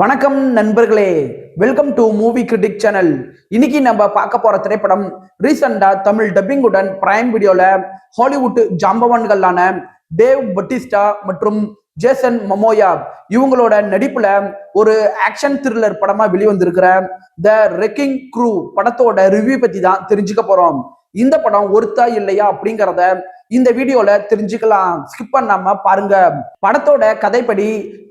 வணக்கம் நண்பர்களே. Welcome to movie critic channel இன்னைக்கு நம்ம பார்க்க போற திரைப்படம் ரீசெண்டா தமிழ் டப்பிங்குடன் பிரைம் வீடியோல ஹாலிவுட் ஜாம்பவான்களான டேவ் பட்டிஸ்டா மற்றும் ஜேசன் மமோயா இவங்களோட நடிப்புல ஒரு ஆக்ஷன் த்ரில்லர் படமா வெளிவந்திருக்கிற த ரெக்கிங் க்ரூ படத்தோட ரிவ்யூ பத்தி தான் தெரிஞ்சுக்க போறோம். இந்த படம் ஒருத்தா இல்லையா அப்படிங்கிறத இந்த வீடியோல தெரிஞ்சுக்கலாம். ஸ்கிப் பண்ணாம பாருங்க. படத்தோட கதைப்படி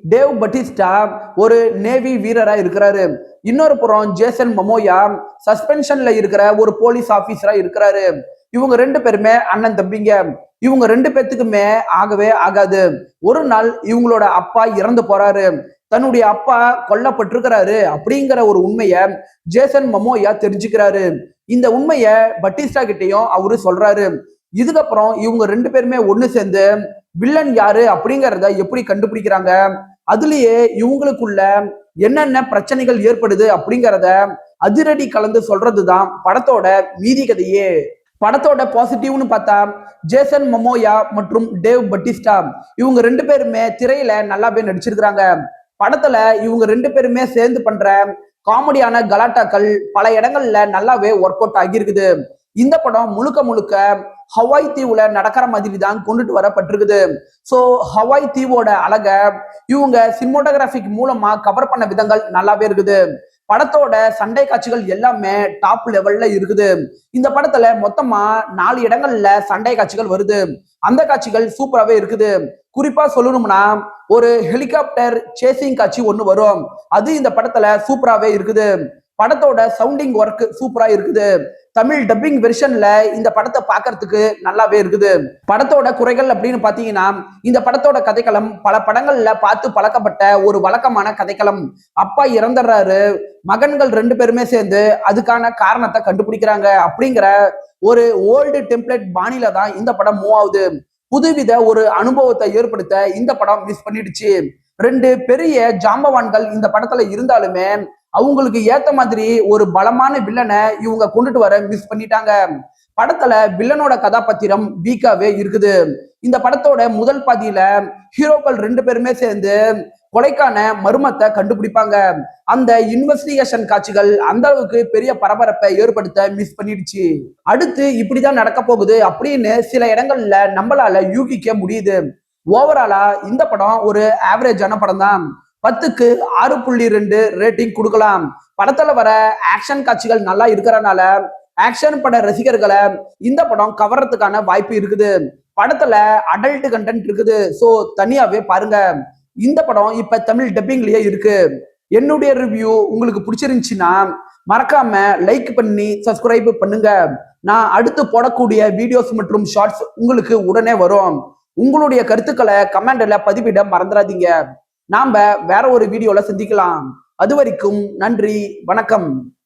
டேவ் பட்டிஸ்டா ஒரு நேவி வீரரா இருக்கிறாரு. இன்னொரு புறம் ஜேசன் மமோயா சஸ்பென்ஷன்ல இருக்கிற ஒரு போலீஸ் ஆபீசரா இருக்கிறாரு. இவங்க ரெண்டு பேருமே அண்ணன் தம்பிங்க. இவங்க ரெண்டு பேர்த்துக்குமே ஆகவே ஆகாது. ஒரு நாள் இவங்களோட அப்பா இறந்து போறாரு. தன்னுடைய அப்பா கொல்லப்பட்டிருக்கிறாரு அப்படிங்கிற ஒரு உண்மைய ஜேசன் மமோயா தெரிஞ்சுக்கிறாரு. இந்த உண்மைய பட்டிஸ்டா கிட்டையும் அவரு சொல்றாரு. இதுக்கப்புறம் இவங்க ரெண்டு பேருமே ஒன்று சேர்ந்து வில்லன் யாரு அப்படிங்கறத எப்படி கண்டுபிடிக்கிறாங்க? அதுலயே இவங்களுக்குள்ள என்னென்ன பிரச்சனைகள் ஏற்படுது அப்படிங்கிறத அதிரடி கலந்து சொல்றதுதான் படத்தோட மீதி கதையே. படத்தோட பாசிட்டிவ்னு பார்த்தா ஜேசன் மமோயா மற்றும் டேவ் பட்டிஸ்டா இவங்க ரெண்டு பேருமே திரையில நல்லாவே நடிச்சிருக்கிறாங்க. படத்துல இவங்க ரெண்டு பேருமே சேர்ந்து பண்ற காமெடியான கலாட்டாக்கள் பல இடங்கள்ல நல்லாவே ஒர்க் அவுட் ஆகியிருக்குது. இந்த படம் முழுக்க முழுக்க ஹவாய் தீவுல நடக்கிற மாதிரி தான் கொண்டுட்டு வரப்பட்டிருக்குது. ஸோ ஹவாய் தீவோட அழக இவங்க சினிமோட்டோகிராஃபிக் மூலமா கவர் பண்ண விதங்கள் நல்லாவே இருக்குது. படத்தோட சண்டை காட்சிகள் எல்லாமே டாப் லெவல்ல இருக்குது. இந்த படத்துல மொத்தமா நாலு இடங்கள்ல சண்டை காட்சிகள் வருது. அந்த காட்சிகள் சூப்பராகவே இருக்குது. குறிப்பா சொல்லணும்னா ஒரு ஹெலிகாப்டர் சேசிங் காட்சி ஒன்று வரும். அது இந்த படத்துல சூப்பராகவே இருக்குது. படத்தோட சவுண்டிங் ஒர்க் சூப்பரா இருக்குது. தமிழ் டப்பிங் வெர்ஷன்ல இந்த படத்தை பார்க்கறதுக்கு நல்லாவே இருக்குது. படத்தோட குறைகள் அப்படின்னு பாத்தீங்கன்னா இந்த படத்தோட கதைக்களம் பல படங்கள்ல பார்த்து பழக்கப்பட்ட ஒரு வழக்கமான கதைக்களம். அப்பா இறந்துடுறாரு மகன்கள் ரெண்டு பேருமே சேர்ந்து அதுக்கான காரணத்தை கண்டுபிடிக்கிறாங்க அப்படிங்கிற ஒரு ஓல்டு டெம்ப்ளேட் பாணியில தான் இந்த படம் மூவ் ஆகுது. புதுவித ஒரு அனுபவத்தை ஏற்படுத்த இந்த படம் மிஸ் பண்ணிடுச்சு. ரெண்டு பெரிய ஜாம்பவான்கள் இந்த படத்துல இருந்தாலுமே அவங்களுக்கு ஏத்த மாதிரி ஒரு பலமான வில்லனை இவங்க கொண்டுட்டு வர மிஸ் பண்ணிட்டாங்க. படத்துல வில்லனோட கதாபாத்திரம் வீக்காவே இருக்குது. இந்த படத்தோட முதல் பாதியில ஹீரோக்கள் ரெண்டு பேருமே சேர்ந்து கொலைக்கான மர்மத்தை கண்டுபிடிப்பாங்க. அந்த இன்வெஸ்டிகேஷன் காட்சிகள் அந்த அளவுக்கு பெரிய பரபரப்பை ஏற்படுத்த மிஸ் பண்ணிடுச்சு. அடுத்து இப்படிதான் நடக்க போகுது அப்படின்னு சில இடங்கள்ல நம்மளால யூகிக்க முடியுது. ஓவராலா இந்த படம் ஒரு ஆவரேஜான படம் தான் பத்துக்கு ஆறு புள்ளி ரெண்டு ரேட்டிங் கொடுக்கலாம். படத்துல வர ஆக்ஷன் காட்சிகள் நல்லா இருக்கிறனால ஆக்ஷன் பட ரசிகர்களை இந்த படம் கவர்றதுக்கான வாய்ப்பு இருக்குது. படத்துல அடல்ட் கண்டென்ட் இருக்குது. ஸோ தனியாவே பாருங்க. இந்த படம் இப்ப தமிழ் டப்பிங்லயே இருக்கு. என்னுடைய ரிவ்யூ உங்களுக்கு பிடிச்சிருந்துச்சுன்னா மறக்காம லைக் பண்ணி சப்ஸ்கிரைப் பண்ணுங்க. நான் அடுத்து போடக்கூடிய வீடியோஸ் மற்றும் ஷார்ட்ஸ் உங்களுக்கு உடனே வரும். உங்களுடைய கருத்துக்களை கமெண்ட்ல பதிவிட மறந்துடாதீங்க. நாம வேற ஒரு வீடியோல சந்திக்கலாம். அது வரைக்கும் நன்றி வணக்கம்.